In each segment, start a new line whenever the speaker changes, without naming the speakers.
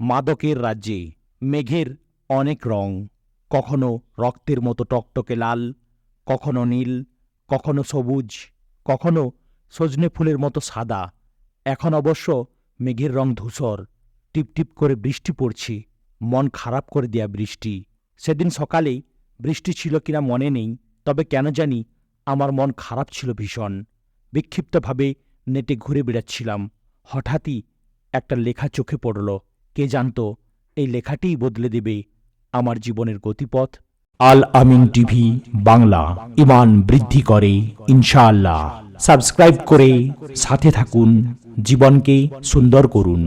মাদকের রাজ্যে মেঘের অনেক রং, কখনো রক্তের মতো টকটকে লাল, কখনো নীল, কখনো সবুজ, কখনো সজনে ফুলের মতো সাদা। এখন অবশ্য মেঘের রং ধূসর, টিপটিপ করে বৃষ্টি পড়ছে, মন খারাপ করে দেয়া বৃষ্টি। সেদিন সকালে বৃষ্টি ছিল কিনা মনে নেই, তবে কেন জানি আমার মন খারাপ ছিল ভীষণ। বিক্ষিপ্তভাবে নেটে ঘুরে বেড়াচ্ছিলাম। হঠাৎই একটা লেখা চোখে পড়ল কে জানত, এই লেখাটিই বদলে দেবে আমার জীবনের গতিপথ। আল আমিন টিভি বাংলা, ইমান বৃদ্ধি করে, ইনশাআল্লাহ। সাবস্ক্রাইব করে সাথে থাকুন, জীবনকে সুন্দর করুন।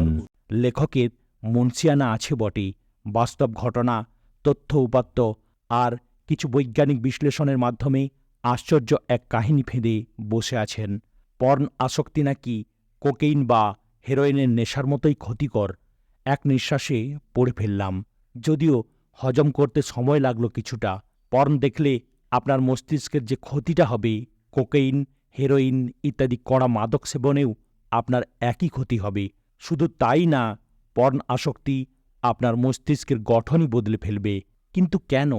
লেখকের মুন্সিয়ানা আছে বটে, বাস্তব ঘটনা, তথ্য উপাত্ত, আর কিছু বৈজ্ঞানিক বিশ্লেষণের মাধ্যমে আশ্চর্য এক কাহিনী ফেঁদে বসে আছেন। পর্ন আসক্তি নাকি কোকেইন বা হেরোইনের নেশার মতোই ক্ষতিকর এক নিঃশ্বাসে পড়ে ফেললাম। যদিও হজম করতে সময় লাগল কিছুটা। পর্ন দেখলে আপনার মস্তিষ্কের যে ক্ষতিটা হবে, কোকেইন, হেরোইন ইত্যাদি কড়া মাদক সেবনেও আপনার একই ক্ষতি হবে। শুধু তাই না পর্ন আসক্তি আপনার মস্তিষ্কের গঠনই বদলে ফেলবে। কিন্তু কেন?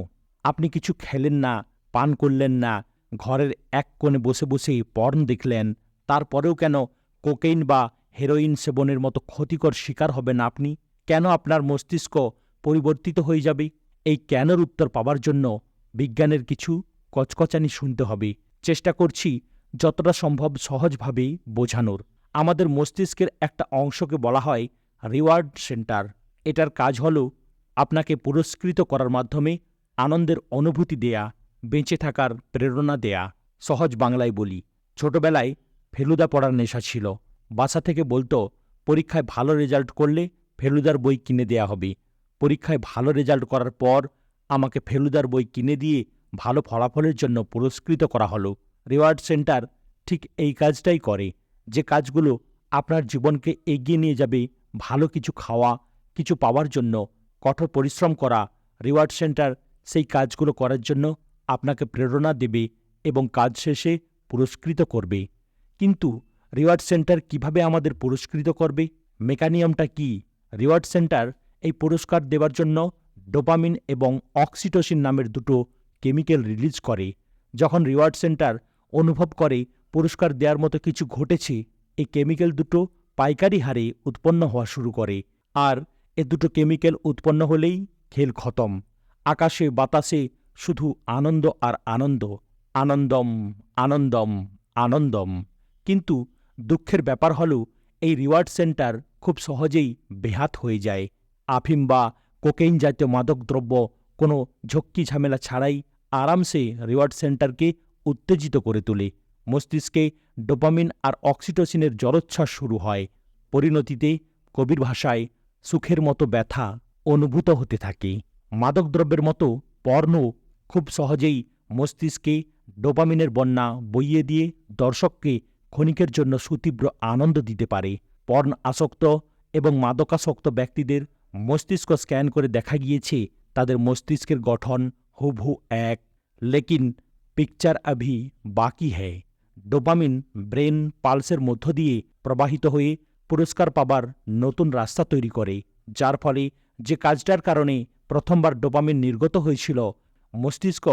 আপনি কিছু খেলেন না, পান করলেন না, ঘরের এক কোণে বসে বসেই পর্ন দেখলেন, তারপরেও কেন কোকেইন বা হেরোইন সেবনের মতো ক্ষতিকর শিকার হবেন আপনি। কেন আপনার মস্তিষ্ক পরিবর্তিত হয়ে যাবে? এই কেনর উত্তর পাবার জন্য বিজ্ঞানের কিছু কচকচানি শুনতে হবে। চেষ্টা করছি যতটা সম্ভব সহজভাবেই বোঝানোর। আমাদের মস্তিষ্কের একটা অংশকে বলা হয় রিওয়ার্ড সেন্টার। এটার কাজ হল আপনাকে পুরস্কৃত করার মাধ্যমে আনন্দের অনুভূতি দেয়া, বেঁচে থাকার প্রেরণা দেয়া। সহজ বাংলায় বলি, ছোটবেলায় ফেলুদা পড়ার নেশা ছিল। বাসা থেকে বলতো, পরীক্ষায় ভালো রেজাল্ট করলে ফেলুদার বই কিনে দেয়া হবে। পরীক্ষায় ভালো রেজাল্ট করার পর আমাকে ফেলুদার বই কিনে দিয়ে ভালো ফলাফলের জন্য পুরস্কৃত করা হলো। রিওয়ার্ড সেন্টার ঠিক এই কাজটাই করে। যে কাজগুলো আপনার জীবনকে এগিয়ে নিয়ে যাবে, ভালো কিছু খাওয়া, কিছু পাওয়ার জন্য কঠোর পরিশ্রম করা, রিওয়ার্ড সেন্টার সেই কাজগুলো করার জন্য আপনাকে প্রেরণা দেবে এবং কাজ শেষে পুরস্কৃত করবে। কিন্তু রিওয়ার্ড সেন্টার কীভাবে আমাদের পুরস্কৃত করবে? মেকানিয়ামটা কি? রিওয়ার্ড সেন্টার এই পুরস্কার দেওয়ার জন্য ডোপামিন এবং অক্সিটোসিন নামের দুটো কেমিক্যাল রিলিজ করে, যখন রিওয়ার্ড সেন্টার অনুভব করে পুরস্কার দেওয়ার মতো কিছু ঘটেছে, এই কেমিক্যাল দুটো পাইকারি হারে উৎপন্ন হওয়া শুরু করে। আর এ দুটো কেমিক্যাল উৎপন্ন হলেই খেল খতম। আকাশে বাতাসে শুধু আনন্দ আর আনন্দ। আনন্দম আনন্দম আনন্দম। কিন্তু দুঃখের ব্যাপার হল এই রিওয়ার্ড সেন্টার খুব সহজেই বেহাত হয়ে যায়। আফিম বা কোকেইন জাতীয় মাদকদ্রব্য কোনো ঝক্কি ঝামেলা ছাড়াই আরামসে রিওয়ার্ড সেন্টারকে উত্তেজিত করে তোলে। মস্তিষ্কে ডোপামিন আর অক্সিটোসিনের জলোচ্ছ্বাস শুরু হয়। পরিণতিতে কবির ভাষায় সুখের মতো ব্যথা অনুভূত হতে থাকে। মাদকদ্রব্যের মতো পর্ণ খুব সহজেই মস্তিষ্কে ডোপামিনের বন্যা বইয়ে দিয়ে দর্শককে ক্ষণিকের জন্য সুতীব্র আনন্দ দিতে পারে। পর্ন আসক্ত এবং মাদকাসক্ত ব্যক্তিদের মস্তিষ্ক স্ক্যান করে দেখা গিয়েছে তাদের মস্তিষ্কের গঠন হুভু এক। লেকিন পিকচার আভি বাকি হ্যায়। ডোপামিন ব্রেন পালসের মধ্য দিয়ে প্রবাহিত হয়ে পুরস্কার পাবার নতুন রাস্তা তৈরি করে, যার ফলে যে কাজটার কারণে প্রথমবার ডোপামিন নির্গত হয়েছিল, মস্তিষ্ক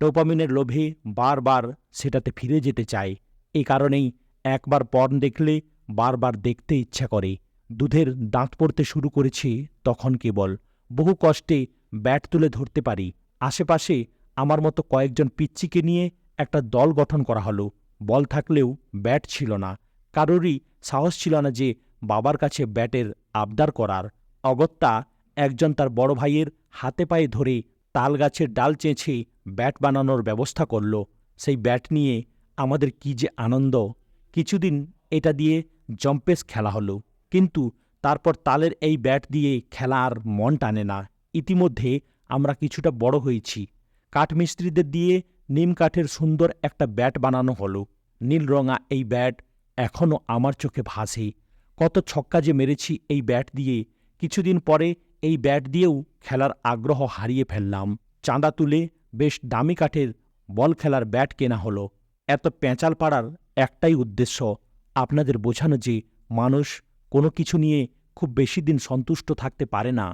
ডোপামিনের লোভে বারবার সেটাতে ফিরে যেতে চায়। এই কারণেই একবার পর্ন দেখলে বারবার দেখতে ইচ্ছা করে। দুধের দাঁত পড়তে শুরু করেছে তখন কেবল। বহু কষ্টে ব্যাট তুলে ধরতে পারি। আশেপাশে আমার মতো কয়েকজন পিচ্চিকে নিয়ে একটা দল গঠন করা হলো। বল থাকলেও ব্যাট ছিল না। কারোরই সাহস ছিল না যে বাবার কাছে ব্যাটের আবদার করার। অগত্যা একজন তার বড় ভাইয়ের হাতে পায়ে ধরে তাল গাছের ডাল চেঁচে ব্যাট বানানোর ব্যবস্থা করল। সেই ব্যাট নিয়ে আমাদের কি যে আনন্দ। কিছুদিন এটা দিয়ে জম্পেস খেলা হলো, কিন্তু তারপর তালের এই ব্যাট দিয়ে খেলা আর মন টানে না। ইতিমধ্যে আমরা কিছুটা বড় হয়েছি। কাঠমিস্ত্রিদের দিয়ে নিম কাঠের সুন্দর একটা ব্যাট বানানো হলো। নীল রঙা এই ব্যাট এখনও আমার চোখে ভাসে। কত ছক্কা যে মেরেছি এই ব্যাট দিয়ে। কিছুদিন পরে এই ব্যাট দিয়েও খেলার আগ্রহ হারিয়ে ফেললাম। চাঁদা তুলে বেশ দামি কাঠের বল খেলার ব্যাট কেনা হলো। এত পেঁচাল পাড়ার একটাই উদ্দেশ্য আপনাদের বোঝানো যে মানুষ কোনো কিছু নিয়ে খুব বেশি দিন সন্তুষ্ট থাকতে পারে না।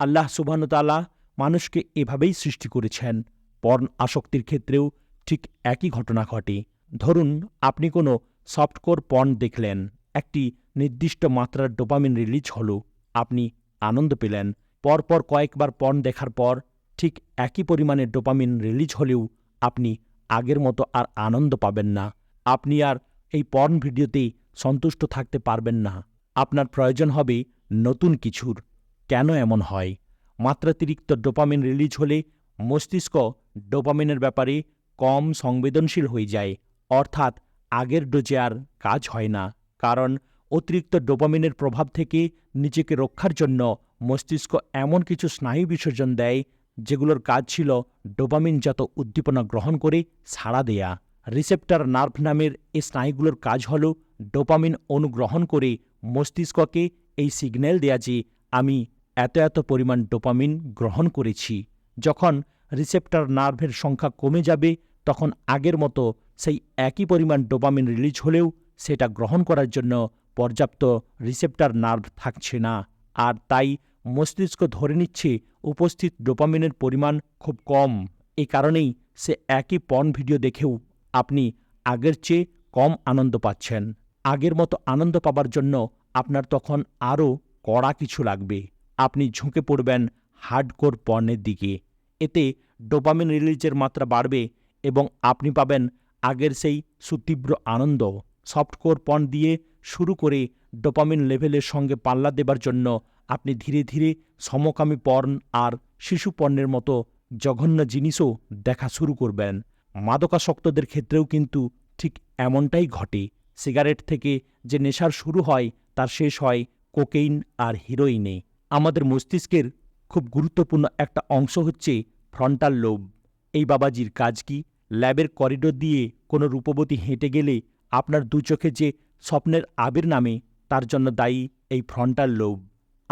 আল্লাহ সুবাহতাল্লাহ মানুষকে এভাবেই সৃষ্টি করেছেন। পর্ন আসক্তির ক্ষেত্রেও ঠিক একই ঘটনা ঘটে। ধরুন, আপনি কোনো সফটকোর পর্ন দেখলেন, একটি নির্দিষ্ট মাত্রার ডোপামিন রিলিজ হল, আপনি আনন্দ পেলেন। পরপর কয়েকবার পর্ন দেখার পর ঠিক একই পরিমাণে ডোপামিন রিলিজ হলেও আপনি আগের মতো আর আনন্দ পাবেন না। আপনি আর এই পর্ন ভিডিওতেই সন্তুষ্ট থাকতে পারবেন না। আপনার প্রয়োজন হবে নতুন কিছুর। কেন এমন হয়? মাত্রাতিরিক্ত ডোপামিন রিলিজ হলে মস্তিষ্ক ডোপামিনের ব্যাপারে কম সংবেদনশীল হয়ে যায়। অর্থাৎ আগের ডোজে আর কাজ হয় না। কারণ অতিরিক্ত ডোপামিনের প্রভাব থেকে নিজেকে রক্ষার জন্য মস্তিষ্ক এমন কিছু স্নায়ু বিসর্জন দেয় যেগুলোর কাজ ছিল ডোপামিনজাত উদ্দীপনা গ্রহণ করে সাড়া দেয়া। রিসেপ্টার নার্ভ নামের এই স্নায়ুগুলোর কাজ হল ডোপামিন অনুগ্রহণ করে মস্তিষ্ককে এই সিগন্যাল দেয়া যে আমি এত এত পরিমাণ ডোপামিন গ্রহণ করেছি। যখন রিসেপ্টার নার্ভের সংখ্যা কমে যাবে, তখন আগের মতো সেই একই পরিমাণ ডোপামিন রিলিজ হলেও সেটা গ্রহণ করার জন্য পর্যাপ্ত রিসেপ্টার নার্ভ থাকছে না। আর তাই মস্তিষ্ক ধরে নিচ্ছে উপস্থিত ডোপামিনের পরিমাণ খুব কম। এই কারণেই সে একই পর্ন ভিডিও দেখেও আপনি আগের চেয়ে কম আনন্দ পাচ্ছেন। আগের মতো আনন্দ পাবার জন্য আপনার তখন আরও কড়া কিছু লাগবে। আপনি ঝুঁকে পড়বেন হার্ডকোর পর্নের দিকে। এতে ডোপামিন রিলিজের মাত্রা বাড়বে এবং আপনি পাবেন আগের সেই সুতীব্র আনন্দ। সফটকোর পণ দিয়ে শুরু করে ডোপামিন লেভেলের সঙ্গে পাল্লা দেবার জন্য আপনি ধীরে ধীরে সমকামী পর্ন আর শিশু পণ্যের মতো জঘন্য জিনিসও দেখা শুরু করবেন। মাদকাসক্তদের ক্ষেত্রেও কিন্তু ঠিক এমনটাই ঘটে। সিগারেট থেকে যে নেশার শুরু হয়, তার শেষ হয় কোকেইন আর হিরোইনে। আমাদের মস্তিষ্কের খুব গুরুত্বপূর্ণ একটা অংশ হচ্ছে ফ্রন্টাল লোব। এই বাবাজির কাজ কি? ল্যাবের করিডোর দিয়ে কোনো রূপবতী হেঁটে গেলে আপনার দু চোখে যে স্বপ্নের আবির নামে, তার জন্য দায়ী এই ফ্রন্টাল লোব।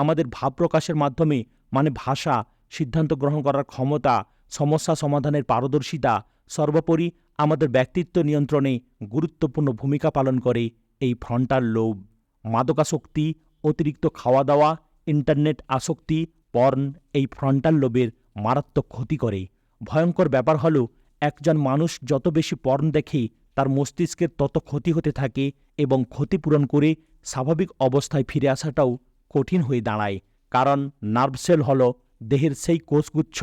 আমাদের ভাব প্রকাশের মাধ্যমে মানে ভাষা, সিদ্ধান্ত গ্রহণ করার ক্ষমতা, সমস্যা সমাধানের পারদর্শিতা, সর্বোপরি আমাদের ব্যক্তিত্ব নিয়ন্ত্রণে গুরুত্বপূর্ণ ভূমিকা পালন করে এই ফ্রন্টাল লোব। মাদকাসক্তি, অতিরিক্ত খাওয়া দাওয়া ইন্টারনেট আসক্তি, পর্ন এই ফ্রন্টাল লোবের মারাত্মক ক্ষতি করে। ভয়ঙ্কর ব্যাপার হল, একজন মানুষ যত বেশি পর্ন দেখে, তার মস্তিষ্কের তত ক্ষতি হতে থাকে এবং ক্ষতিপূরণ করে স্বাভাবিক অবস্থায় ফিরে আসাটাও কঠিন হয়ে দাঁড়ায়, কারণ নার্ভ সেল হল দেহের সেই কোষগুচ্ছ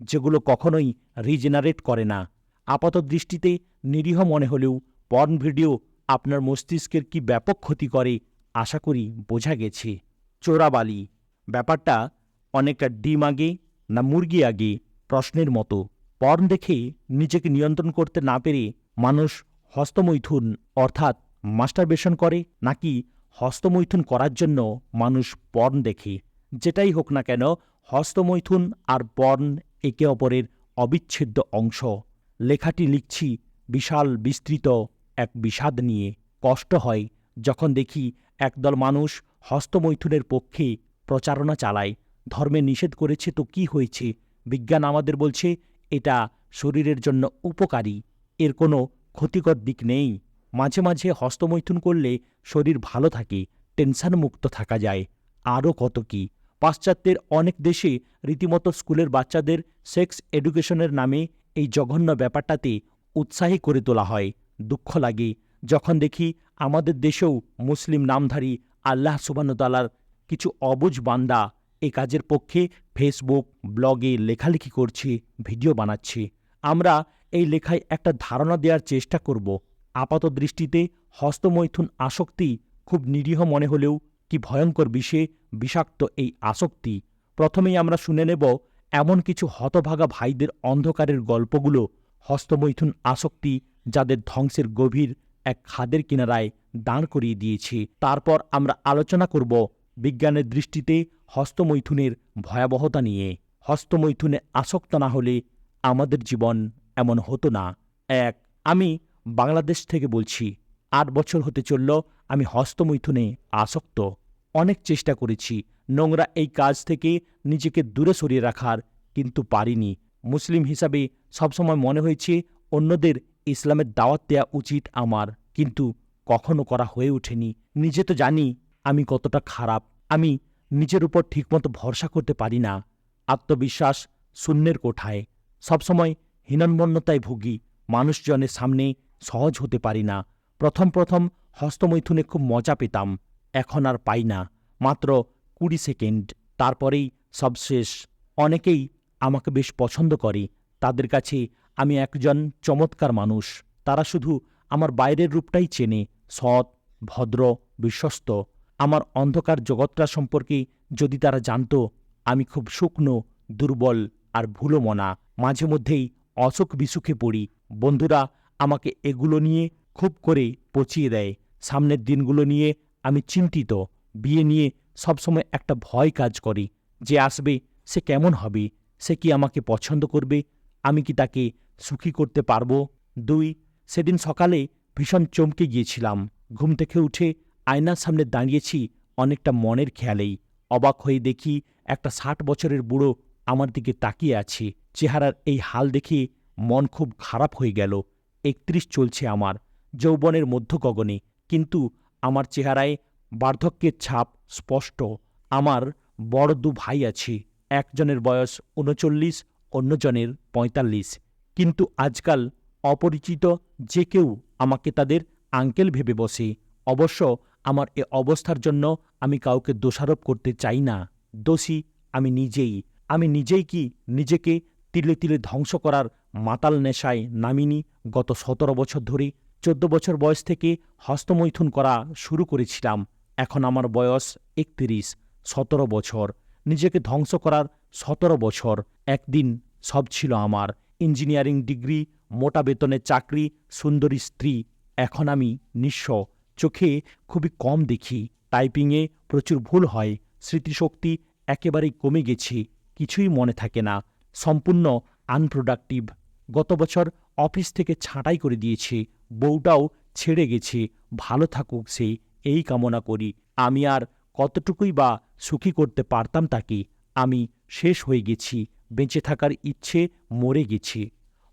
যেগুলো কখনোই রিজেনারেট করে না। আপাত দৃষ্টিতে নিরীহ মনে হলেও পর্ন ভিডিও আপনার মস্তিষ্কের কি ব্যাপক ক্ষতি করে, আশা করি বোঝা গেছে। চোরাবালি, ব্যাপারটা অনেকটা ডিম আগে না মুরগি আগে, প্রশ্নের মতো। পর্ন দেখে নিজেকে নিয়ন্ত্রণ করতে না পেরে মানুষ হস্তমৈথুন অর্থাৎ মাস্টারবেশন করে নাকি হস্তমৈথুন করার জন্য মানুষ পর্ন দেখে, যেটাই হোক না কেন হস্তমৈথুন আর পর্ন একে অপরের অবিচ্ছেদ্য অংশ। লেখাটি লিখছি বিশাল বিস্তৃত এক বিষাদ নিয়ে। কষ্ট হয় যখন দেখি একদল মানুষ হস্তমৈথুনের পক্ষে প্রচারণা চালায়। ধর্মে নিষেধ করেছে তো কি হয়েছে? বিজ্ঞান আমাদের বলছে এটা শরীরের জন্য উপকারী। এর কোনো ক্ষতিকর দিক নেই। মাঝে মাঝে হস্তমৈথুন করলে শরীর ভালো থাকে, টেনশন মুক্ত থাকা যায়। আরও কত কি? পাশ্চাত্যের অনেক দেশে রীতিমতো স্কুলের বাচ্চাদের সেক্স এডুকেশনের নামে এই জঘন্য ব্যাপারটাতে উৎসাহী করে তোলা হয়। দুঃখ লাগে যখন দেখি আমাদের দেশেও মুসলিম নামধারী আল্লাহ সুবানতালার কিছু অবুজ বান্দা এ কাজের পক্ষে ফেসবুক, ব্লগে লেখালেখি করছে, ভিডিও বানাচ্ছে। আমরা এই লেখায় একটা ধারণা দেওয়ার চেষ্টা করব। আপাত দৃষ্টিতে হস্তমৈথুন আসক্তি খুব নিরীহ মনে হলেও কি ভয়ঙ্কর বিষে বিষাক্ত এই আসক্তি। প্রথমেই আমরা শুনে নেব এমন কিছু হতভাগা ভাইদের অন্ধকারের গল্পগুলো, হস্তমৈথুন আসক্তি যাদের ধ্বংসের গভীর এক খাদের কিনারায় দাঁড় করিয়ে দিয়েছে। তারপর আমরা আলোচনা করব বিজ্ঞানের দৃষ্টিতে হস্তমৈথুনের ভয়াবহতা নিয়ে। হস্তমৈথুনে আসক্ত না হলে আমাদের জীবন এমন হতো না। এক, আমি বাংলাদেশ থেকে বলছি, আট বছর হতে চলল, আমি হস্তমৈথুনে আসক্ত। অনেক চেষ্টা করেছি, নোংরা এই কাজ থেকে নিজেকে দূরে সরিয়ে রাখার, কিন্তু পারিনি। মুসলিম হিসাবে সবসময় মনে হয়েছে, অন্যদের ইসলামের দাওয়াত দেওয়া উচিত আমার, কিন্তু কখনো করা হয়ে ওঠেনি। নিজে তো জানি, আমি কতটা খারাপ, আমি নিজের উপর ঠিকমতো ভরসা করতে পারি না। আত্মবিশ্বাস শূন্যের কোঠায়। সবসময় হীনন্মন্যতায় ভুগি, মানুষজনের সামনে সহজ হতে পারি না। প্রথম প্রথম হস্তমৈথুনে খুব মজা পেতাম। এখন আর পাই না। মাত্র কুড়ি সেকেন্ড। তারপরেই সব শেষ। অনেকেই আমাকে বেশ পছন্দ করে। তাদের কাছে আমি একজন চমৎকার মানুষ। তারা শুধু আমার বাইরের রূপটাই চেনে। সৎ, ভদ্র, বিশ্বস্ত। আমার অন্ধকার জগৎটা সম্পর্কে যদি তারা জানত, আমি খুব শুকনো, দুর্বল আর ভুলো মনা মাঝে মধ্যেই অসুখ বিসুখে পড়ি। বন্ধুরা আমাকে এগুলো নিয়ে খুব করে পচিয়ে দেয়। সামনের দিনগুলো নিয়ে আমি চিন্তিত। বিয়ে নিয়ে সবসময় একটা ভয় কাজ করে। যে আসবে, সে কেমন হবে? সে কি আমাকে পছন্দ করবে? আমি কি তাকে সুখী করতে পারব? দুই, সেদিন সকালে ভীষণ চমকে গিয়েছিলাম। ঘুম থেকে উঠে আয়নার সামনে দাঁড়িয়েছি অনেকটা মনের খেয়ালেই। অবাক হয়ে দেখি একটা ষাট বছরের বুড়ো আমার দিকে তাকিয়ে আছে। চেহারার এই হাল দেখে মন খুব খারাপ হয়ে গেল। একত্রিশ চলছে আমার, যৌবনের মধ্য গগনে। কিন্তু আমার চেহারায় বার্ধক্যের ছাপ স্পষ্ট। আমার বড় দু ভাই আছে, একজনের বয়স উনচল্লিশ অন্যজনের পঁয়তাল্লিশ। কিন্তু আজকাল অপরিচিত যে কেউ আমাকে তাদের আঙ্কেল ভেবে বসে। অবশ্য আমার এ অবস্থার জন্য আমি কাউকে দোষারোপ করতে চাই না। দোষী আমি নিজেই। আমি নিজেই কি নিজেকে তিলে তিলে ধ্বংস করার মাতাল নেশায় নামিনি গত সতেরো বছর ধরে চোদ্দ বছর বয়স থেকে হস্তমৈথুন করা শুরু করেছিলাম। এখন আমার বয়স একত্রিশ, সতেরো বছর। নিজেকে ধ্বংস করার সতেরো বছর। একদিন সব ছিল আমার। ইঞ্জিনিয়ারিং ডিগ্রি, মোটা বেতনের চাকরি, সুন্দরী স্ত্রী। এখন আমি নিঃস্ব। চোখে খুবই কম দেখি। টাইপিংয়ে প্রচুর ভুল হয়। স্মৃতিশক্তি একেবারেই কমে গেছে। কিছুই মনে থাকে না। সম্পূর্ণ আনপ্রোডাক্টিভ গত বছর অফিস থেকে ছাঁটাই করে দিয়েছে, বউটাও ছেড়ে গেছে, ভালো থাকুক সে এই কামনা করি। আমি আর কতটুকুই বা সুখী করতে পারতাম তাকে, আমি শেষ হয়ে গেছি, বেঁচে থাকার ইচ্ছে মরে গেছি।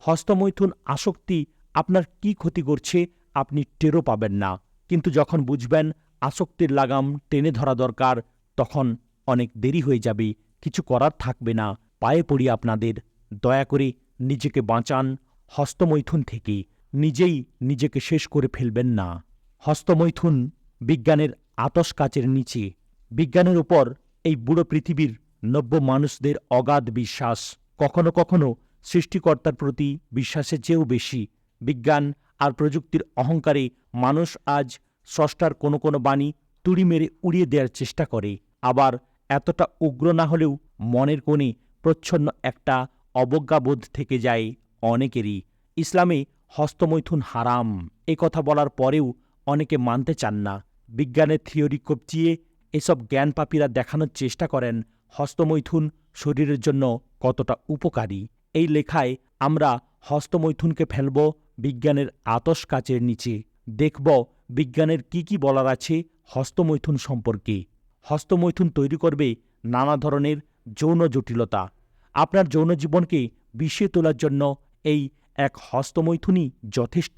হস্তমৈথুন আসক্তি আপনার কি ক্ষতি করছে আপনি টেরও পাবেন না, কিন্তু যখন বুঝবেন আসক্তির লাগাম টেনে ধরা দরকার, তখন অনেক দেরি হয়ে যাবে, কিছু করার থাকবে না, পায়ে পড়ি আপনাদের, দয়া করে নিজেকে বাঁচান, হস্তমৈথুন থেকে নিজেই নিজেকে শেষ করে ফেলবেন না। হস্তমৈথুন বিজ্ঞানের আতস কাচের নিচে। বিজ্ঞানের উপর এই বুড়ো পৃথিবীর নব্য মানুষদের অগাধ বিশ্বাস। কখনো কখনো সৃষ্টিকর্তার প্রতি বিশ্বাসের চেয়েও বেশি। বিজ্ঞান আর প্রযুক্তির অহংকারে মানুষ আজ স্রষ্টার কোনো কোনো বাণী তুড়ি মেরে উড়িয়ে দেওয়ার চেষ্টা করে। আবার এতটা উগ্র না হলেও মনের কোণে প্রচ্ছন্ন একটা অবজ্ঞাবোধ থেকে যায় অনেকেরই। ইসলামে হস্তমৈথুন হারাম। এ কথা বলার পরেও অনেকে মানতে চান না। বিজ্ঞানের থিওরি কবচিয়ে এসব জ্ঞান পাপীরা দেখানোর চেষ্টা করেন হস্তমৈথুন শরীরের জন্য কতটা উপকারী। এই লেখায় আমরা হস্তমৈথুনকে ফেলব বিজ্ঞানের আতস কাচের নিচে। দেখব বিজ্ঞানের কি কি বলার আছে হস্তমৈথুন সম্পর্কে। হস্তমৈথুন তৈরি করবে নানা ধরনের যৌন জটিলতা। আপনার যৌন জীবনকে বিষিয়ে তোলার জন্য এই এক হস্তমৈথুনই যথেষ্ট।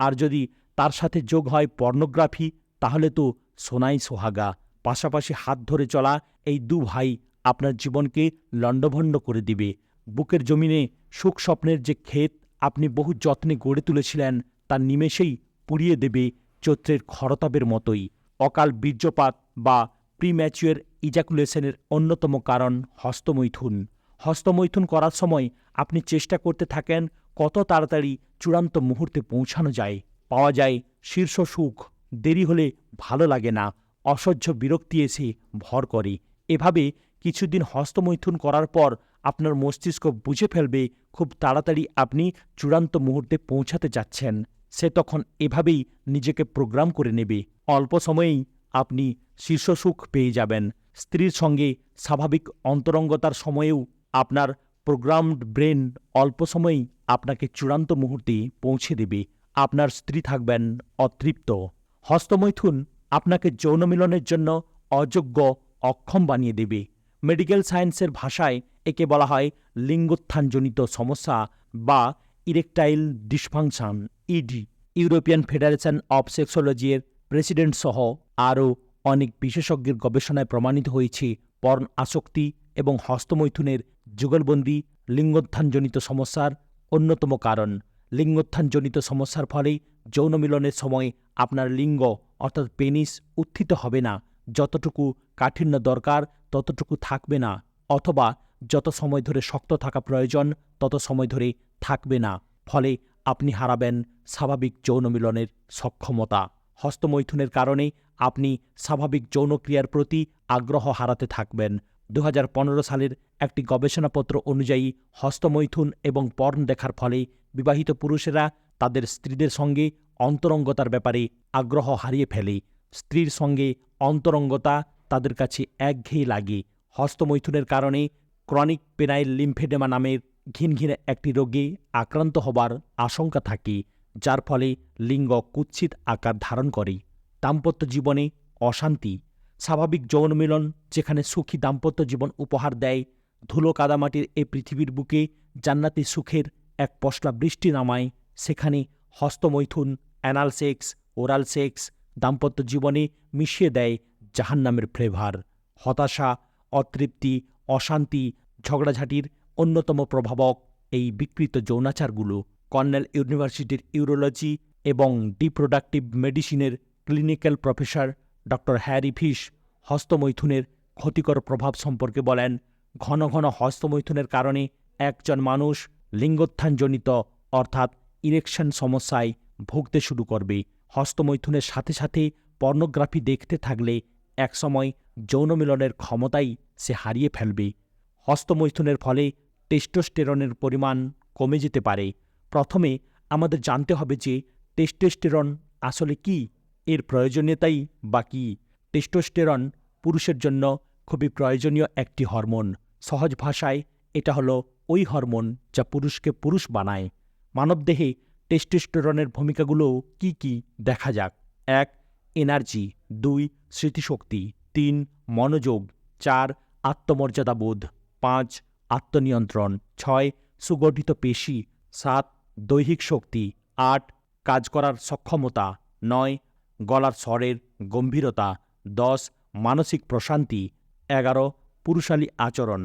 আর যদি তার সাথে যোগ হয় পর্নোগ্রাফি, তাহলে তো সোনাই সোহাগা। পাশাপাশি হাত ধরে চলা এই দু ভাই আপনার জীবনকে লণ্ডভণ্ড করে দিবে। বুকের জমিনে সুখ স্বপ্নের যে ক্ষেত আপনি বহু যত্নে গড়ে তুলেছিলেন তা নিমেষেই পুড়িয়ে দেবে চৈত্রের খরতাপের মতোই। অকাল বীর্যপাত বা প্রিম্যাচুয়ার ইজাকুলেশনের অন্যতম কারণ হস্তমৈথুন। হস্তমৈথুন করার সময় আপনি চেষ্টা করতে থাকেন কত তাড়াতাড়ি চূড়ান্ত মুহূর্তে পৌঁছানো যায়। পাওয়া যায় শীর্ষ সুখ, দেরি হলে ভালো লাগে না, অসহ্য বিরক্তি এসে ভর করে। এভাবে কিছুদিন হস্তমৈথুন করার পর আপনার মস্তিষ্ক বুঝে ফেলবে খুব তাড়াতাড়ি আপনি চূড়ান্ত মুহূর্তে পৌঁছাতে যাচ্ছেন। সে তখন এভাবেই নিজেকে প্রোগ্রাম করে নেবে। অল্প সময়েই আপনি শীর্ষ সুখ পেয়ে যাবেন। স্ত্রীর সঙ্গে স্বাভাবিক অন্তরঙ্গতার সময়েও আপনার প্রোগ্রামড ব্রেন অল্প সময়েই আপনাকে চূড়ান্ত মুহূর্তে পৌঁছে দেবে। আপনার স্ত্রী থাকবেন অতৃপ্ত। হস্তমৈথুন আপনাকে যৌন মিলনের জন্য অযোগ্য অক্ষম বানিয়ে দেবে। মেডিকেল সায়েন্সের ভাষায় একে বলা হয় লিঙ্গোত্থানজনিত সমস্যা বা erectile dysfunction, ED. European federation of সেক্সোলজির president সহ আরও অনেক বিশেষজ্ঞের গবেষণায় প্রমাণিত হয়েছে পর্ন আসক্তি এবং হস্তমৈথুনের যুগলবন্দি লিঙ্গোত্থানজনিত সমস্যার অন্যতম কারণ। লিঙ্গোত্থানজনিত সমস্যার ফলে যৌন মিলনের সময় আপনার লিঙ্গ, অর্থাৎ পেনিস, উত্থিত হবে না। যতটুকু কাঠিন্য দরকার, ততটুকু থাকবে না। অথবা যত সময় ধরে শক্ত থাকা প্রয়োজন, তত সময় ধরে থাকবে না। ফলে আপনি হারাবেন স্বাভাবিক যৌন মিলনের সক্ষমতা। হস্তমৈথুনের কারণে আপনি স্বাভাবিক যৌনক্রিয়ার প্রতি আগ্রহ হারাতে থাকবেন। দু হাজার পনেরো সালের একটি গবেষণাপত্র অনুযায়ী হস্তমৈথুন এবং পর্ন দেখার ফলে বিবাহিত পুরুষেরা তাদের স্ত্রীদের সঙ্গে অন্তরঙ্গতার ব্যাপারে আগ্রহ হারিয়ে ফেলে। স্ত্রীর সঙ্গে অন্তরঙ্গতা তাদের কাছে একঘেয়ে লাগে। হস্তমৈথুনের কারণে ক্রনিক পেনাইল লিম্ফেডেমা নামের ঘিনঘিনে একটি রোগে আক্রান্ত হবার আশঙ্কা থাকে, যার ফলে লিঙ্গ কুৎসিত আকার ধারণ করে। দাম্পত্য জীবনে অশান্তি স্বাভাবিক যৌন মিলন যেখানে সুখী দাম্পত্য জীবন উপহার দেয়, ধুলো কাদামাটির এই পৃথিবীর বুকে জান্নাতি সুখের এক পশলা বৃষ্টি নামায়, সেখানে হস্তমৈথুন, অ্যানাল সেক্স, ওরাল সেক্স, দাম্পত্য জীবনে মিশিয়ে দেয় জাহান্নামের ফ্লেভার। হতাশা, অতৃপ্তি, অশান্তি, ঝগড়াঝাটির অন্যতম প্রভাবক এই বিকৃত যৌনাচারগুলো। কর্নেল ইউনিভার্সিটির ইউরোলজি এবং ডিপ্রোডাক্টিভ মেডিসিনের clinical professor doctor Harry Fish হস্তমৈথুনের ক্ষতিকর প্রভাব সম্পর্কে বলেন, ঘন ঘন হস্তমৈথুনের কারণে একজন মানুষ লিঙ্গোত্থানজনিত অর্থাৎ ইরেকশন সমস্যায় ভুগতে শুরু করবে। হস্তমৈথুনের সাথে সাথে পর্নোগ্রাফি দেখতে থাকলে একসময় যৌন মিলনের ক্ষমতাই সে হারিয়ে ফেলবে। হস্তমৈথুনের ফলে টেস্টোস্টেরনের পরিমাণ কমে যেতে পারে। প্রথমে আমাদের জানতে হবে যে টেস্টোস্টেরন আসলে কি। এর প্রয়োজনীয়তাই বা কী টেস্টোস্টেরন পুরুষের জন্য খুবই প্রয়োজনীয় একটি হরমোন। সহজ ভাষায় এটা হলো ওই হরমোন যা পুরুষকে পুরুষ বানায়। মানবদেহে টেস্টোস্টেরনের ভূমিকাগুলোও কি কি দেখা যাক? এক, এনার্জি। দুই, স্মৃতিশক্তি। তিন, মনোযোগ। চার, আত্মমর্যাদাবোধ। পাঁচ, আত্মনিয়ন্ত্রণ। ছয়, সুগঠিত পেশি। সাত, দৈহিক শক্তি। আট, কাজ করার সক্ষমতা। নয় গলার স্বরের গম্ভীরতা, দশ, মানসিক প্রশান্তি, এগারো, পুরুষালী আচরণ,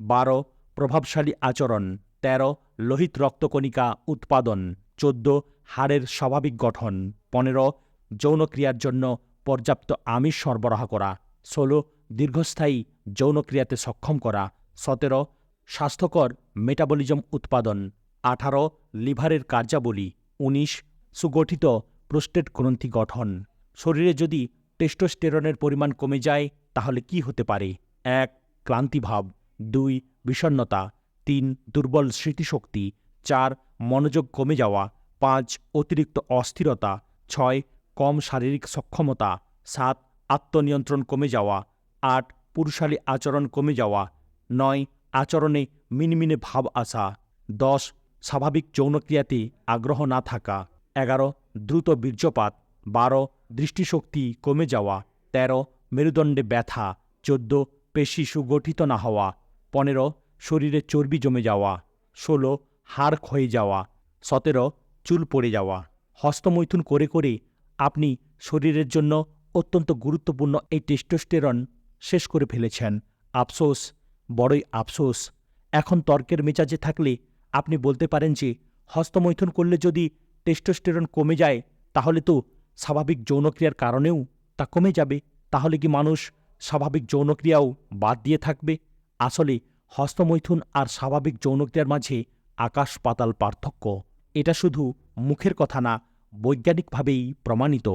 বারো, প্রভাবশালী আচরণ, তেরো, লোহিত রক্তকণিকা উৎপাদন, চোদ্দ, হাড়ের স্বাভাবিক গঠন, পনেরো, যৌনক্রিয়ার জন্য পর্যাপ্ত আমিষ সরবরাহ করা, ষোলো, দীর্ঘস্থায়ী যৌনক্রিয়াতে সক্ষম করা, সতেরো, স্বাস্থ্যকর মেটাবলিজম উৎপাদন, আঠারো, লিভারের কার্যাবলী, উনিশ, সুগঠিত প্রোস্টেট গ্রন্থি গঠন। শরীরে যদি টেস্টোস্টেরনের পরিমাণ কমে যায়, তাহলে কি হতে পারে? এক, ক্লান্তিভাব। দুই বিষণ্নতা তিন, দুর্বল স্মৃতিশক্তি। চার, মনোযোগ কমে যাওয়া। পাঁচ, অতিরিক্ত অস্থিরতা। ছয়, কম শারীরিক সক্ষমতা। সাত, আত্মনিয়ন্ত্রণ কমে যাওয়া। আট, পুরুষালী আচরণ কমে যাওয়া। নয়, আচরণে মিনমিনে ভাব আসা। দশ, স্বাভাবিক যৌনক্রিয়াতে আগ্রহ না থাকা। এগারো দ্রুত বীর্যপাত, বারো, দৃষ্টিশক্তি কমে যাওয়া, তেরো, মেরুদণ্ডে ব্যথা, চোদ্দ, পেশি সুগঠিত না হওয়া, পনেরো, শরীরে চর্বি জমে যাওয়া, ষোলো, হাড় ক্ষয়ে যাওয়া, সতেরো, চুল পড়ে যাওয়া। হস্তমৈথুন করে করে আপনি শরীরের জন্য অত্যন্ত গুরুত্বপূর্ণ এই টেস্টোস্টেরন শেষ করে ফেলেছেন। আফসোস, বড়ই আফসোস। এখন তর্কের মেজাজে থাকলে আপনি বলতে পারেন যে, হস্তমৈথুন করলে যদি টেস্টোস্টেরন কমে যায়, তাহলে তো স্বাভাবিক যৌনক্রিয়ার কারণেও তা কমে যাবে। তাহলে কি মানুষ স্বাভাবিক যৌনক্রিয়াও বাদ দিয়ে থাকবে? আসলে হস্তমৈথুন আর স্বাভাবিক যৌনক্রিয়ার মাঝে আকাশ পাতাল পার্থক্য, এটা শুধু মুখের কথা না, বৈজ্ঞানিকভাবেই প্রমাণিত।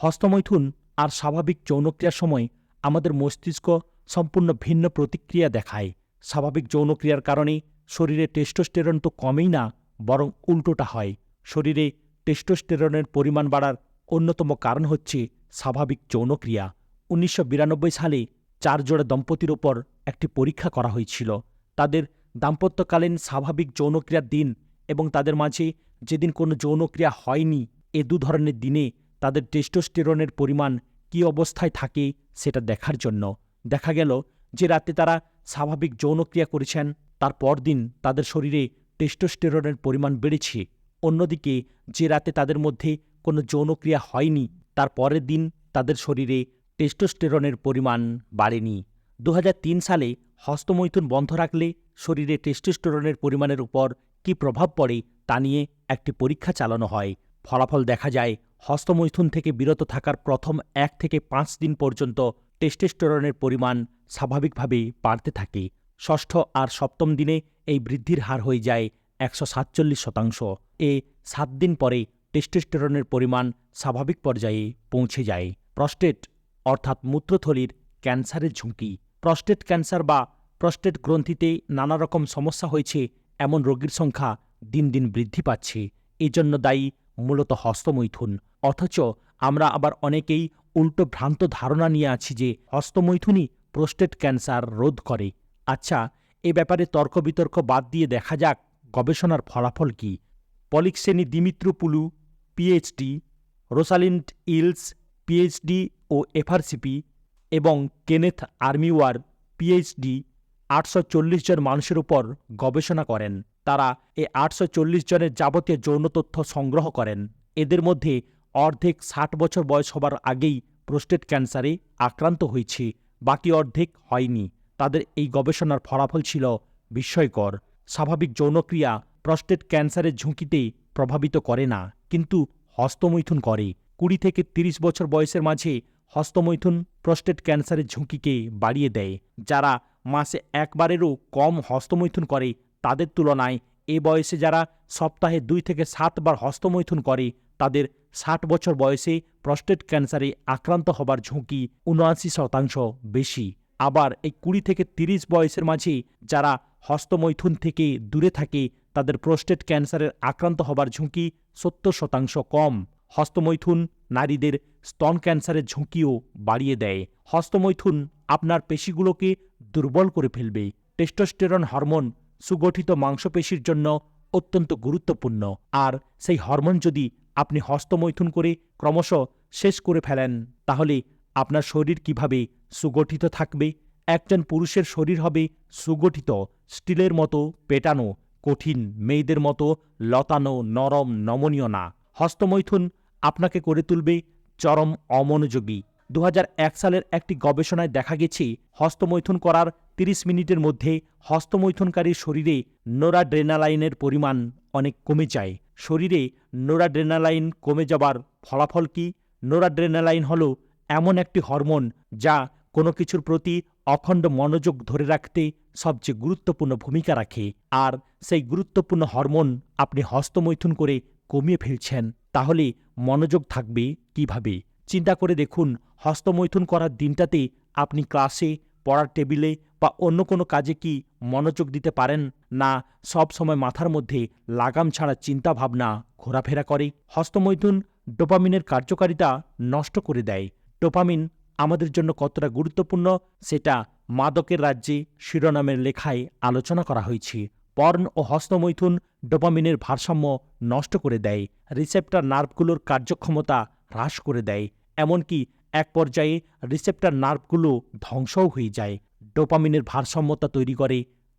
হস্তমৈথুন আর স্বাভাবিক যৌনক্রিয়ার সময় আমাদের মস্তিষ্ক সম্পূর্ণ ভিন্ন প্রতিক্রিয়া দেখায়। স্বাভাবিক যৌনক্রিয়ার কারণে শরীরে টেস্টোস্টেরন তো কমেই না, বরং উল্টোটা হয়। শরীরে টেস্টোস্টেরনের পরিমাণ বাড়ার অন্যতম কারণ হচ্ছে স্বাভাবিক যৌনক্রিয়া। উনিশশো বিরানব্বই সালে চার জোড়া দম্পতির ওপর একটি পরীক্ষা করা হয়েছিল। তাদের দাম্পত্যকালীন স্বাভাবিক যৌনক্রিয়ার দিন এবং তাদের মাঝে যেদিন কোনো যৌনক্রিয়া হয়নি, এ দু ধরনের দিনে তাদের টেস্টোস্টেরনের পরিমাণ কী অবস্থায় থাকে সেটা দেখার জন্য। দেখা গেল যে রাতে তারা স্বাভাবিক যৌনক্রিয়া করেছেন, তার পরদিন তাদের শরীরে টেস্টোস্টেরনের পরিমাণ বেড়েছে। অন্যদিকে, যে রাতে তাদের মধ্যে কোনো যৌনক্রিয়া হয়নি, তার পরের দিন তাদের শরীরে টেস্টোস্টেরনের পরিমাণ বাড়েনি। দু হাজার তিন সালে হস্তমৈথুন বন্ধ রাখলে শরীরে টেস্টোস্টেরনের পরিমাণের উপর কি প্রভাব পড়ে তা নিয়ে একটি পরীক্ষা চালানো হয়। ফলাফল দেখা যায়, হস্তমৈথুন থেকে বিরত থাকার প্রথম এক থেকে পাঁচ দিন পর্যন্ত টেস্টোস্টেরনের পরিমাণ স্বাভাবিকভাবেই বাড়তে থাকে। ষষ্ঠ আর সপ্তম দিনে এই বৃদ্ধির হার হয়ে যায় একশো সাতচল্লিশ শতাংশ। এ সাত দিন পরে টেস্টোস্টেরনের পরিমাণ স্বাভাবিক পর্যায়ে পৌঁছে যায়। প্রস্টেট, অর্থাৎ মূত্রথলির ক্যান্সারের ঝুঁকি। প্রস্টেট ক্যান্সার বা প্রস্টেট গ্রন্থিতে নানা রকম সমস্যা হয়েছে, এমন রোগীর সংখ্যা দিন দিন বৃদ্ধি পাচ্ছে। এজন্য দায়ী মূলত হস্তমৈথুন। অথচ আমরা আবার অনেকেই উল্টো ভ্রান্ত ধারণা নিয়ে আছি যে হস্তমৈথুনই প্রোস্টেট ক্যান্সার রোধ করে। আচ্ছা এ ব্যাপারে তর্ক বিতর্ক বাদ দিয়ে দেখা যাক। গবেষণার ফলাফল কি? Polyxeni Dimitropoulou, PhD, Rosalind Eeles, PhD ও এফআরসিপি এবং কেনেথ আর্মিওয়ার, পিএইচডি আটশো চল্লিশ জন মানুষের উপর গবেষণা করেন। তারা এ আটশো চল্লিশ জনের যাবতীয় যৌন তথ্য সংগ্রহ করেন। এদের মধ্যে অর্ধেক ষাট বছর বয়স হবার আগেই প্রোস্টেট ক্যান্সারে আক্রান্ত হয়েছে, বাকি অর্ধেক হয়নি। তাদের এই গবেষণার ফলাফল ছিল বিস্ময়কর। স্বাভাবিক যৌনক্রিয়া প্রস্টেট ক্যান্সারের ঝুঁকিতে প্রভাবিত করে না। কিন্তু হস্তমৈথুন করে। কুড়ি থেকে ৩০ বছর বয়সের মাঝে হস্তমৈথুন প্রস্টেট ক্যান্সারের ঝুঁকিকে বাড়িয়ে দেয়। যারা মাসে একবারেরও কম হস্তমৈথুন করে, তাদের তুলনায় এ বয়সে যারা সপ্তাহে দুই থেকে সাতবার হস্তমৈথুন করে, তাদের ষাট বছর বয়সে প্রস্টেট ক্যান্সারে আক্রান্ত হবার ঝুঁকি উনআশি শতাংশ বেশি। আবার এই কুড়ি থেকে ৩০ বয়সের মাঝে যারা হস্তমৈথুন থেকে দূরে থাকে, তাদের প্রোস্টেট ক্যান্সারের আক্রান্ত হবার ঝুঁকি সত্তর শতাংশ কম। হস্তমৈথুন নারীদের স্তন ক্যান্সারের ঝুঁকিও বাড়িয়ে দেয়। হস্তমৈথুন আপনার পেশিগুলোকে দুর্বল করে ফেলবে। টেস্টোস্টেরন হরমোন সুগঠিত মাংসপেশির জন্য অত্যন্ত গুরুত্বপূর্ণ। আর সেই হরমোন যদি আপনি হস্তমৈথুন করে ক্রমশ শেষ করে ফেলেন, তাহলে আপনার শরীর কীভাবে সুগঠিত থাকবে? একজন পুরুষের শরীর হবে সুগঠিত, স্টিলের মতো, পেটানো, কঠিন, মেয়েদের মতো, লতানো, নরম, নমনীয় না। হস্তমৈথুন আপনাকে করে তুলবে চরম অমনোযোগী। দু হাজার এক সালের একটি গবেষণায় দেখা গেছে, হস্তমৈথুন করার 30 মিনিটের মধ্যে হস্তমৈথুনকারীর শরীরে নোরাড্রেনালাইনের পরিমাণ অনেক কমে যায়। শরীরে নোরাড্রেনালাইন কমে যাবার ফলাফল কি? নোরাড্রেনালাইন হল এমন একটি হরমোন যা কোনো কিছুর প্রতি অখণ্ড মনোযোগ ধরে রাখতে সবচেয়ে গুরুত্বপূর্ণ ভূমিকা রাখে। আর সেই গুরুত্বপূর্ণ হরমোন আপনি হস্তমৈথুন করে কমিয়ে ফেলছেন, তাহলে মনোযোগ থাকবে কীভাবে? চিন্তা করে দেখুন, হস্তমৈথুন করার দিনটাতে আপনি ক্লাসে, পড়ার টেবিলে বা অন্য কোনো কাজে কি মনোযোগ দিতে পারেন? না, সব সময় মাথার মধ্যে লাগাম ছাড়া চিন্তা ভাবনা ঘোরাফেরা করে? হস্তমৈথুন ডোপামিনের কার্যকারিতা নষ্ট করে দেয়। ডোপামিন আমাদের জন্য কতটা গুরুত্বপূর্ণ সেটা মাদকের রাজ্যে শিরোনামের লেখায় আলোচনা করা হয়েছে। পর্ন ও হস্তমৈথুন ডোপামিনের ভারসাম্য নষ্ট করে দেয়, রিসেপ্টার নার্ভগুলোর কার্যক্ষমতা হ্রাস করে দেয়, এমনকি এক পর্যায়ে রিসেপ্টার নার্ভগুলো ধ্বংসও হয়ে যায়। ডোপামিনের ভারসাম্যতা তৈরি করে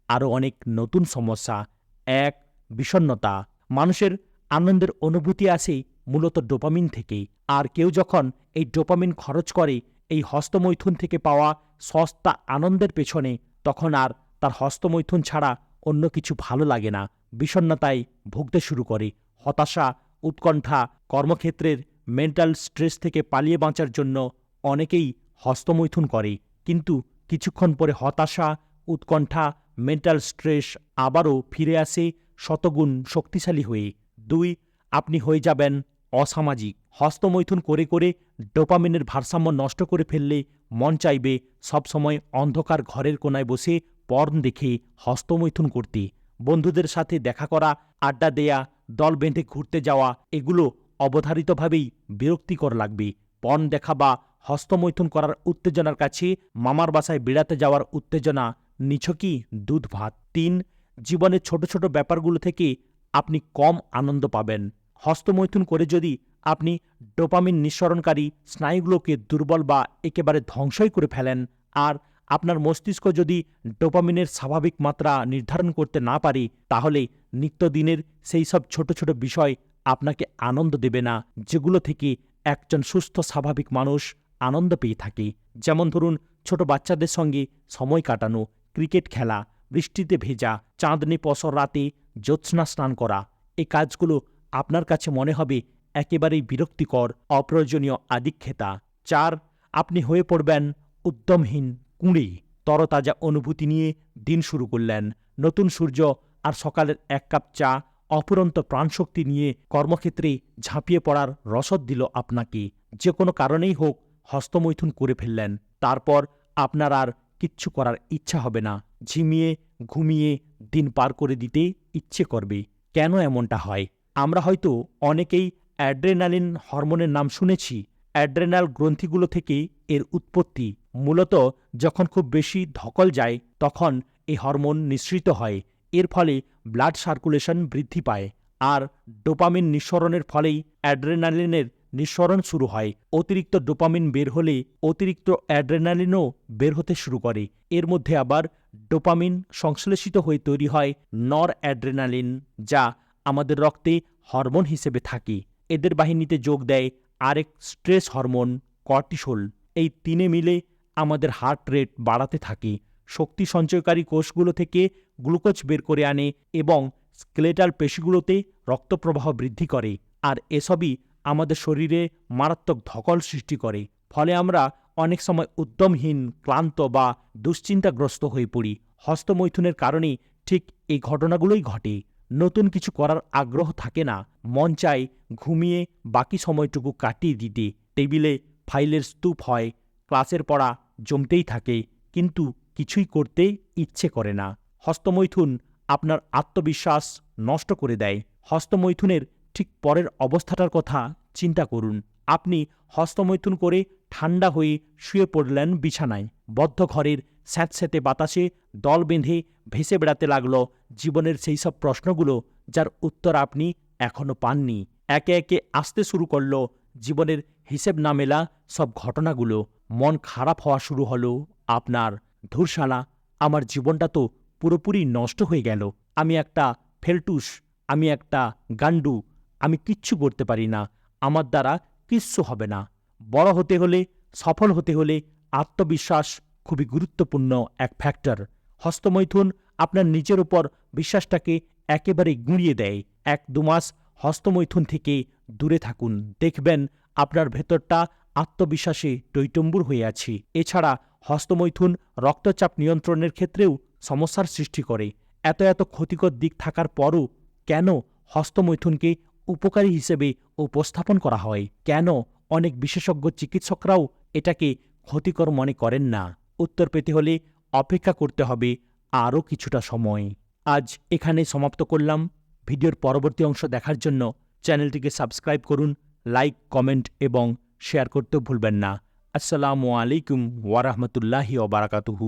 আরও অনেক নতুন সমস্যা। এক বিষণ্নতা মানুষের আনন্দের অনুভূতি আসে মূলত ডোপামিন থেকে। আর কেউ যখন এই ডোপামিন খরচ করে এই হস্তমৈথুন থেকে পাওয়া সস্তা আনন্দের পেছনে তখন আর তার হস্তমৈথুন ছাড়া অন্য কিছু ভালো লাগে না। বিষণ্ণতায় ভুগতে শুরু করে। হতাশা, উৎকণ্ঠা, কর্মক্ষেত্রের মেন্টাল স্ট্রেস থেকে পালিয়ে বাঁচার জন্য অনেকেই হস্তমৈথুন করে। কিন্তু কিছুক্ষণ পরে হতাশা, উৎকণ্ঠা, মেন্টাল স্ট্রেস আবারও ফিরে আসে শতগুণ শক্তিশালী হয়ে। দুই, আপনি হয়ে যাবেন অসামাজিক। হস্তমৈথুন করে করে ডোপামিনের ভারসাম্য নষ্ট করে ফেললে মন চাইবে সবসময় অন্ধকার ঘরের কোনায় বসে পর্ন দেখে হস্তমৈথুন করতে। বন্ধুদের সাথে দেখা করা, আড্ডা দেয়া, দল বেঁধে ঘুরতে যাওয়া, এগুলো অবধারিতভাবেই বিরক্তিকর লাগবে। পর্ন দেখা বা হস্তমৈথুন করার উত্তেজনার কাছে মামার বাসায় বেড়াতে যাওয়ার উত্তেজনা নিছকই দুধ ভাত? তিন, জীবনের ছোট ছোট ব্যাপারগুলো থেকে আপনি কম আনন্দ পাবেন। হস্তমৈথুন করে যদি আপনি ডোপামিন নিঃসরণকারী স্নায়ুগুলোকে দুর্বল বা একেবারে ধ্বংসই করে ফেলেন, আর আপনার মস্তিষ্ক যদি ডোপামিনের স্বাভাবিক মাত্রা নির্ধারণ করতে না পারে, তাহলে নিত্যদিনের সেই সব ছোট ছোট বিষয় আপনাকে আনন্দ দেবে না, যেগুলো থেকে একজন সুস্থ, স্বাভাবিক মানুষ আনন্দ পেয়ে থাকে। যেমন ধরুন, ছোট বাচ্চাদের সঙ্গে সময় কাটানো, ক্রিকেট খেলা, বৃষ্টিতে ভেজা, চাঁদনি পসর রাতে জ্যোৎস্না স্নান করা, এই কাজগুলো আপনার কাছে মনে হবে একেবারেই বিরক্তিকর, অপ্রয়োজনীয় আদিক্ষেতা। চার, আপনি হয়ে পড়বেন উদ্যমহীন কুঁড়ে। তরতাজা অনুভূতি নিয়ে দিন শুরু করলেন। নতুন সূর্য আর সকালের এক কাপ চা অপুরন্ত প্রাণশক্তি নিয়ে কর্মক্ষেত্রে ঝাঁপিয়ে পড়ার রসদ দিল আপনাকে। যে কোনো কারণেই হোক হস্তমৈথুন করে ফেললেন। তারপর আপনার আর কিচ্ছু করার ইচ্ছা হবে না। ঝিমিয়ে, ঘুমিয়ে দিন পার করে দিতে ইচ্ছে করবে। কেন এমনটা হয়? আমরা হয়তো অনেকেই অ্যাড্রেনালিন হরমোনের নাম শুনেছি। অ্যাড্রেনাল গ্রন্থিগুলো থেকে এর উৎপত্তি। মূলত যখন খুব বেশি ধকল যায়, তখন এই হরমোন নিঃসৃত হয়। এর ফলে ব্লাড সার্কুলেশন বৃদ্ধি পায় আর ডোপামিন নিঃসরণের ফলেই অ্যাড্রেনালিনের নিঃসরণ শুরু হয়। অতিরিক্ত ডোপামিন বের হলে অতিরিক্ত অ্যাড্রেনালিনও বের হতে শুরু করে। এর মধ্যে আবার ডোপামিন সংশ্লেষিত হয়ে তৈরি হয় নর অ্যাড্রেনালিন যা আমাদের রক্তে হরমোন হিসেবে থাকে। এদের বাহিনীতে যোগ দেয় আরেক স্ট্রেস হরমোন, কর্টিসোল। এই তিনে মিলে আমাদের হার্ট রেট বাড়াতে থাকে। শক্তি সঞ্চয়কারী কোষগুলো থেকে গ্লুকোজ বের করে আনে এবং স্কেলেটাল পেশিগুলোতে রক্তপ্রবাহ বৃদ্ধি করে। আর এসবই আমাদের শরীরে মারাত্মক ধকল সৃষ্টি করে। ফলে আমরা অনেক সময় উদ্যমহীন, ক্লান্ত বা দুশ্চিন্তাগ্রস্ত হয়ে পড়ি। হস্তমৈথুনের কারণে ঠিক এই ঘটনাগুলোই ঘটে। নতুন কিছু করার আগ্রহ থাকে না। মন চায় ঘুমিয়ে বাকি সময়টুকু কাটিয়ে দিতে। টেবিলে ফাইলের স্তূপ হয়, ক্লাসের পড়া জমতেই থাকে, কিন্তু কিছুই করতে ইচ্ছে করে না। হস্তমৈথুন আপনার আত্মবিশ্বাস নষ্ট করে দেয়। হস্তমৈথুনের ঠিক পরের অবস্থাটার কথা চিন্তা করুন। আপনি হস্তমৈথুন করে ঠান্ডা হয়ে শুয়ে পড়লেন বিছানায়। বদ্ধ ঘরের স্যাঁতস্যাঁতে বাতাসে দল বেঁধে ভেসে বেড়াতে লাগল জীবনের সেই সব প্রশ্নগুলো যার উত্তর আপনি এখনও পাননি। একে একে আসতে শুরু করল জীবনের হিসেব না মেলা সব ঘটনাগুলো। মন খারাপ হওয়া শুরু হলো আপনার। ধূরশালা, আমার জীবনটা তো পুরোপুরি নষ্ট হয়ে গেল। আমি একটা ফেলটুস, আমি একটা গান্ডু আমি কিচ্ছু করতে পারি না। আমার দ্বারা কিচ্ছু হবে না। বড় হতে হলে, সফল হতে হলে আত্মবিশ্বাস খুবই গুরুত্বপূর্ণ এক ফ্যাক্টর হস্তমৈথুন আপনার নিজের ওপর বিশ্বাসটাকে একেবারে গুঁড়িয়ে দেয়। এক দুমাস হস্তমৈথুন থেকে দূরে থাকুন। দেখবেন আপনার ভেতরটা আত্মবিশ্বাসে টৈটম্বুর হয়ে আছে। এছাড়া হস্তমৈথুন রক্তচাপ নিয়ন্ত্রণের ক্ষেত্রেও সমস্যার সৃষ্টি করে। এত এত ক্ষতিকর দিক থাকার পরও কেন হস্তমৈথুনকে উপকারী হিসেবে উপস্থাপন করা হয়? কেন অনেক বিশেষজ্ঞ চিকিৎসকরাও এটাকে ক্ষতিকর মনে করেন না। উত্তর পেতে হলে অপেক্ষা করতে হবে আরও কিছুটা সময়। আজ এখানে সমাপ্ত করলাম। ভিডিওর পরবর্তী অংশ দেখার জন্য চ্যানেলটিকে সাবস্ক্রাইব করুন, লাইক, কমেন্ট এবং শেয়ার করতেও ভুলবেন না। আসসালামু আলাইকুম ওয়ারাহমতুল্লাহি ওবারাকাতুহু